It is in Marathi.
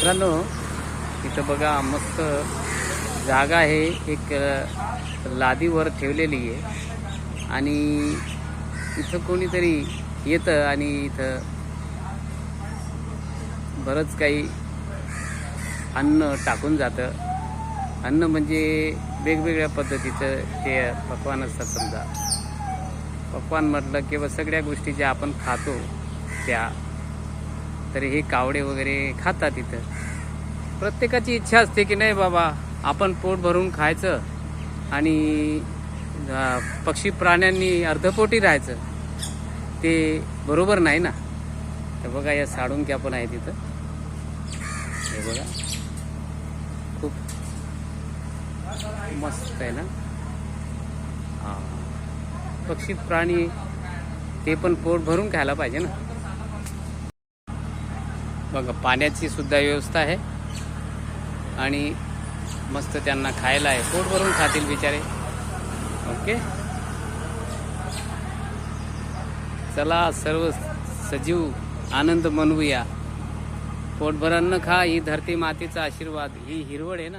मित्रांनो इथं बघा मस्त जागा आहे. एक लादीवर ठेवलेली आहे. आणि इथं कोणीतरी येतं आणि इथं बरंच काही अन्न टाकून जातं. अन्न म्हणजे वेगवेगळ्या पद्धतीचं ते पकवान असतात समजा. पकवान म्हटलं किंवा सगळ्या गोष्टी ज्या आपण खातो त्या तर हे कावडे वगैरे खातात इथं. प्रत्येकाची इच्छा असते की नाही बाबा आपण पोट भरून खायचं आणि पक्षी प्राण्यांनी अर्धपोटी राहायचं. ते बरोबर नाही ना? तर बघा या साळुंक्या पण आहे तिथं. हे बघा. खूप मस्त आहे ना? हां. पक्षी प्राणी ते पण पोट भरून खायला पाहिजे ना? बघा पाण्याची सुद्धा व्यवस्था आहे. आणि मस्त त्यांना खायला आहे. पोट भरून खातील बिचारे. ओके? चला सर्व सजीव आनंद मनवूया. पोटभर अन्न खा ही धरती मातेचा आशीर्वाद ही हिरवळ आहे ना?